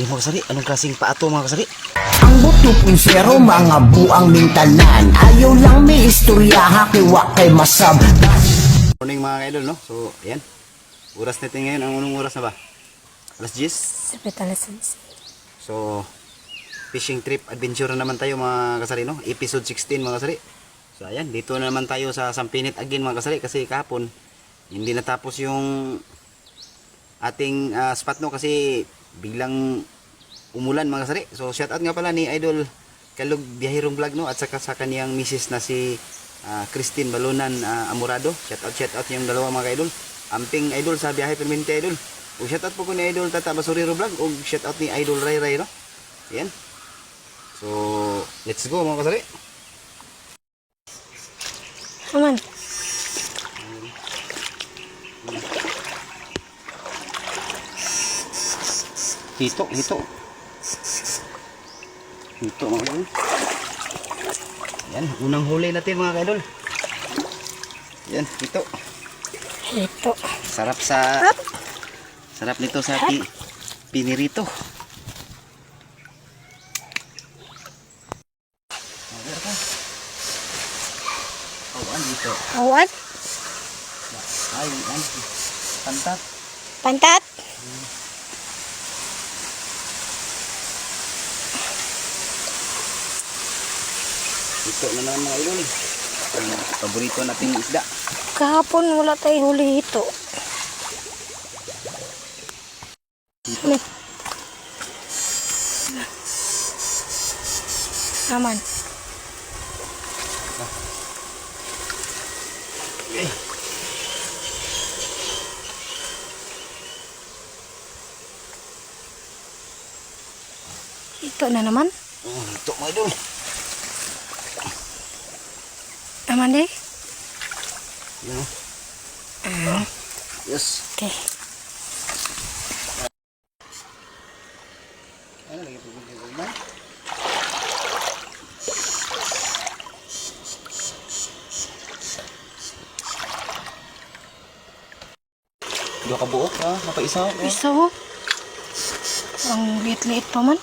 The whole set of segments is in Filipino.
Di mga kasari, anong klaseng paato mga kasari? Ang buto punsero mga buang mintanan Ayaw lang may istorya hakiwa kay masab Morning mga idol, no? So, ayan. Oras natin ngayon. Ang unong oras na ba? Alas 10. Sapit alas 11. So, fishing trip adventure na naman tayo mga kasari, no? Episode 16 mga kasari. So, ayan. Dito na naman tayo sa Sampinit again mga kasari. Kasi kahapon, hindi natapos yung ating ah, spot, no? Kasi biglang umulan mga kasari. So, shout out nga pala ni Idol Kalug Biyahirong Vlog, no? At saka sa kaniyang misis na si ah, Christine Balunan ah, Amorado. Shout out, shout out yung dalawa mga idol. Amping idol sa biyahe permanente idol. O shout out po ko ni Idol Tata Basuriro Vlog. O shout out ni Idol Ray Ray, no? Ayan. So, let's go mga kasari. Aman. Hito, hito. Hito mga idol. Yan, unang huli natin mga idol. Yan, hito. Ito. Sarap sa Sarap nito sa pi, pinirito. Awan dito. Awan. Ay, yan. Pantat. Pantat. Ito na naman mga idol. Ang paborito nating isda. Kahapon wala tayo huli ito. Ano? Aman. Ito na naman. Oh, ito mga idol. Aman deh. Yan oh. Ah, Yes. okay. Ano lagi po ba? Dua ka buok ha, mapaisa ko. Isa ho. Ang liit-liit pa man.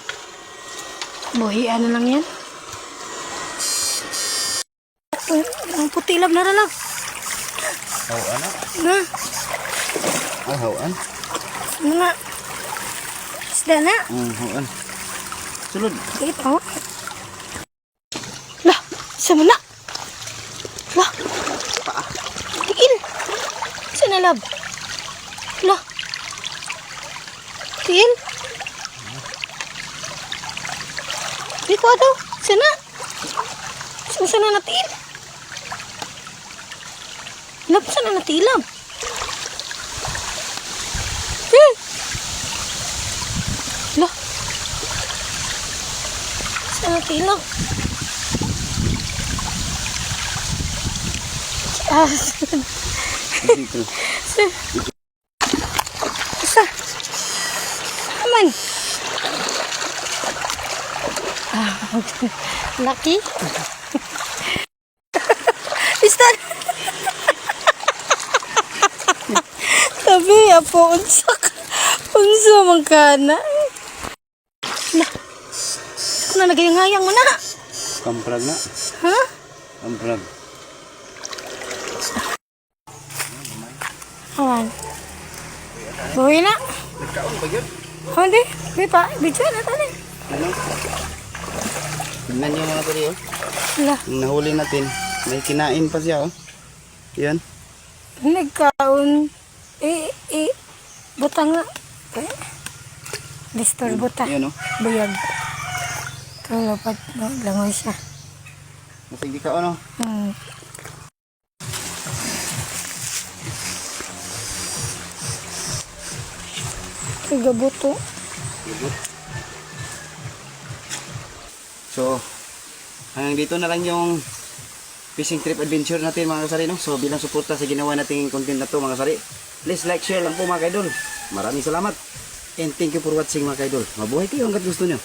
Buhi, ano lang yan. Ang, ang putilab na ralag. Hawan na. Na, Ah, hawan. ano nga. Isda na. Hmm, hawan. Sulod. Liit ho. Lah, sama na. Lah. Tigil. Saan na lab? Lah. Tigil. Di ko daw. Sana. Saan sana natil? Lab, sana natilab? Hmm. Lah. Saan? Ah, Dito. Isa. Aman. Ah, laki. Istan. Sabi, apo, unsa. Unsa man ka na. Na. Na nagayang-hayang mo na. Kamprag na. Ha? Kamprag. Awan. Buhay na. Nagkaon ba yun? Hindi. May pa. Bidyo na tali. Ano? Tingnan niyo mga pari oh. Wala. Nahuli natin, may kinain pa siya oh. Yan. Nagkaon. Eh, eh. Buta nga. Eh. Distor buta. Yan oh. Buyag. Tulapad. No, langoy siya. Masig di ka ano? Hmm. Kagabuto. So, hanggang dito na lang yung fishing trip adventure natin mga kasari no. So bilang suporta sa ginawa nating content na to mga kasari, please like, share lang po mga kaidol. Maraming salamat. And thank you for watching mga kaidol. Mabuhay kayo hanggat gusto nyo.